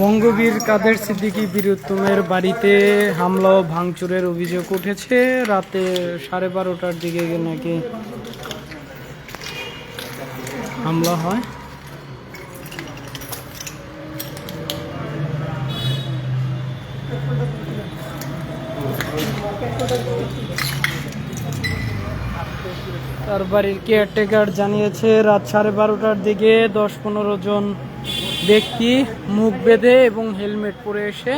বঙ্গবীর কাদের সিদ্দিকী বীরুত্তমের বাড়িতে হামলা ও ভাঙচুরের অভিযোগ উঠেছে? রাতে সাড়ে বারোটার দিকে নাকি হামলা হয়। তার বাড়ির কেয়ারটেকার জানিয়েছে, রাত সাড়ে বারোটার দিকে দশ পনেরো জন ব্যক্তি মুখ বেঁধে এবং হেলমেট পরে এসে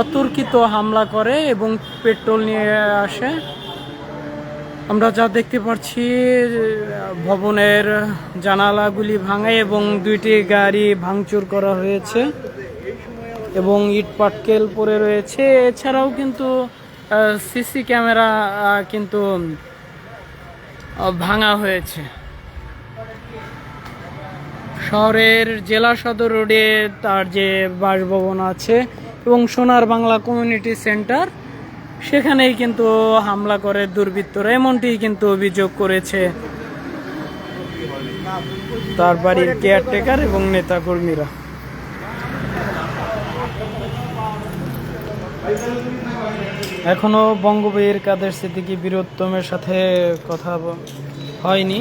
অতর্কিত হামলা করে এবং পেট্রোল নিয়ে আসে। আমরা যা দেখতে পাচ্ছি, ভবনের জানালাগুলি ভাঙে এবং দুইটি গাড়ি ভাঙচুর করা হয়েছে এবং ইট পাটকেল পড়ে রয়েছে। এছাড়াও কিন্তু সিসি ক্যামেরা কিন্তু ভাঙা হয়েছে। শহরের জেলা সদর রোডে তার যে বাসভবন আছে এবং সোনার বাংলা কমিউনিটি সেন্টার, সেখানেই কিন্তু হামলা করে দুর্বৃত্তরা এমনটি কিন্তু অভিযোগ করেছে। তার বাড়ির কেয়ারটেকার এবং নেতাকর্মীরা। এখনও বঙ্গবীর কাদের সিদ্দিকী বীরোত্তমের সাথে কথা হয়নি।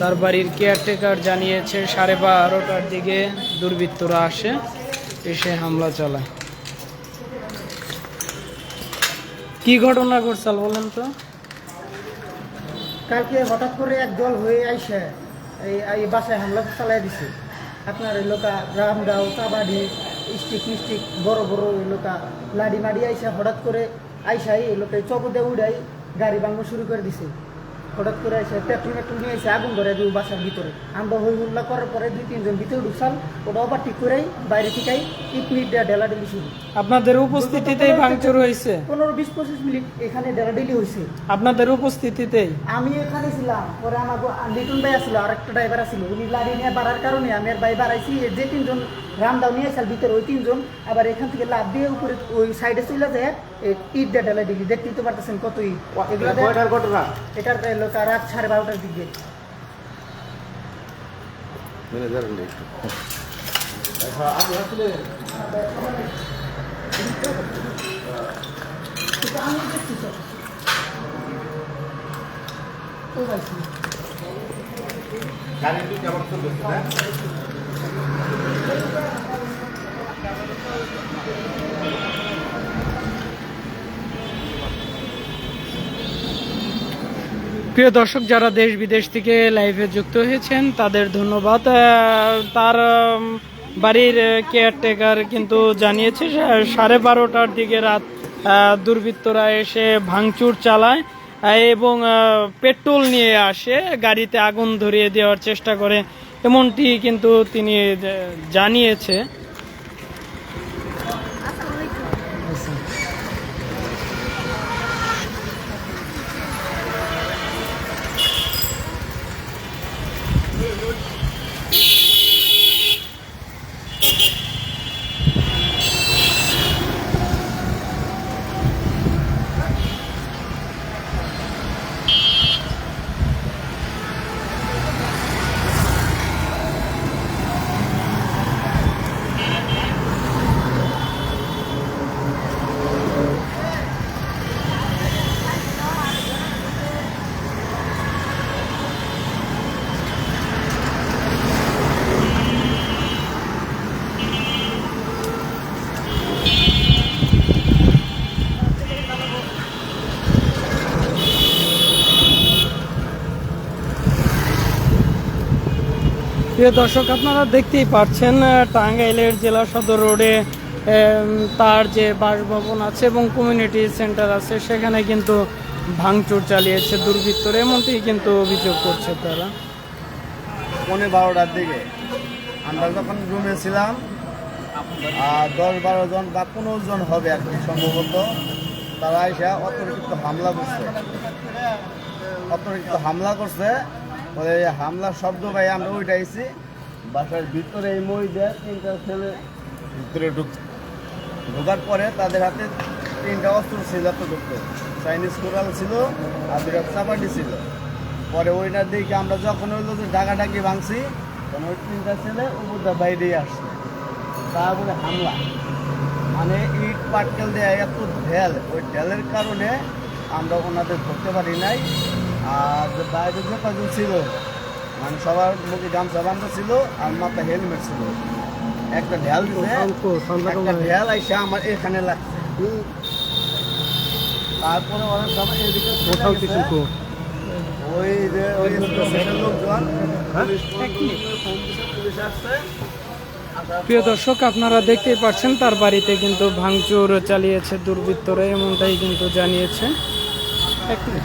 তার বাড়ির কেয়ারটেকার জানিয়েছে, সাড়ে বারোটার দিকে দুর্বৃত্তরা আসে, এসে হামলা চালায়। কি ঘটনা ঘটছাল বলেন তো? কালকে হঠাৎ করে এক দল হয়ে আইসে, এই বাসায় হামলা চালাই দিছে। আপনার এই লোকা রামদাও কাবাডি, স্টিক মিস্টিক, বড় বড় এই লোকা লাডি মাডি আইসা, হঠাৎ করে আইসাই এই লোকে চকদে উড়াই গাড়ি ভাঙবো শুরু করে দিছে। হঠাৎ করে আইসা পেট্রোল মেট্রোল নিয়ে এসে আগুন ধরে দিই বাসার ভিতরে। আমরা হই হুল্লা করার পরে দুই তিনজন ভিতরে ঢুকসাল ওটা আবার ঠিক করেই বাইরে থেকেই ইট মিনিট দেওয়া ঢেলি শুরু। আপনাদের উপস্থিতিতেই ভাঙচুর হয়েছে। পনেরো বিশ পঁচিশ মিনিট এখানে ঢেলি হয়েছে। আপনাদের উপস্থিতিতেই। আমি এখানে ছিলাম পরে আমার লিটন ভাই আসলো আর একটা ড্রাইভার আসলো। উনি লাড়ি নিয়ে বাড়ার কারণে আমি আর ভাই বাড়াইছি এর যে তিনজন রামদাও নিয়ে আসাল ভিতরে ওই তিনজন আবার এখান থেকে লাভ দিয়ে উপরে ওই সাইডে চলে যায় ইট দিয়ে ঢেলা দিলি দেখতেই তো পারতেছেন কত ইট এগুলো দিয়ে- এটার লোক রাত সাড়ে বারোটার দিকে। গাড়িটি কেমন চলতেছে না প্রিয় দর্শক, যারা দেশ বিদেশ থেকে লাইভে যুক্ত হয়েছেন, তাদের ধন্যবাদ। তার বাড়ির কেয়ারটেকার কিন্তু জানিয়েছে সাড়ে বারোটার দিকে রাত দুর্বৃত্তরা এসে ভাঙচুর চালায় এবং পেট্রোল নিয়ে আসে, গাড়িতে আগুন ধরিয়ে দেওয়ার চেষ্টা করে, এমনটি কিন্তু তিনি জানিয়েছে। প্রিয় দর্শক, আপনারা দেখতেই পাচ্ছেন টাঙ্গাইলের জেলা সদর রোডে তার যে বাসভবন আছে এবং কমিউনিটি সেন্টার আছে, সেখানে কিন্তু ভাঙচুর চালিয়েছে দুর্বৃত্তরা। এমনটি কিন্তু অভিযোগ করছে তারা। পনেরো বারোটার দিকে। আমরা যখন রুমে ছিলাম দশ বারো জন বা পনেরো জন হবে আর কি সম্ভবত, তারা এসে অতর্কিত হামলা করছে। অতর্কিত হামলা করছে পরে এই হামলার শব্দ পাই আমরা ওইটাইছি বাসার ভিতরে এই দিয়ে তিনটা ছেলে ভিতরে ঢুক ঢোকার পরে তাদের হাতে তিনটা অস্ত্র ছিল ঢুকতো চাইনিজ কোরাল ছিল আর দুটা চাপাটি ছিল। পরে ওইটার দিকে আমরা যখন হইল যে ডাকাডাকি ভাঙছি, তখন ওই তিনটা ছেলে উপরটা বাইরে আসছে। তারপরে হামলা। মানে ইট পাটকেল দেয় এত ঢেল, ওই ঢেলের কারণে আমরা ওনাদের ধরতে পারি নাই। আর যে বাইরে যে কজন ছিল মানে সবার মুখে গামছা বান্ধা ছিল আর মাথা হেলমেট ছিল। একটা ঢেল দিছে একটা ঢেল আইসা আমার এখানে লাগছে। তারপরে অনেক সময় এদিকে গেছে। ওই যে ওই লোকজন ফোন দিছে, পুলিশ আসছে। প্রিয় দর্শক আপনারা দেখতেই পাচ্ছেন তার বাড়িতে কিন্তু ভাঙচুর চালিয়েছে দুর্বৃত্তরা এমনটাই কিন্তু জানিয়েছে। এক মিনিট।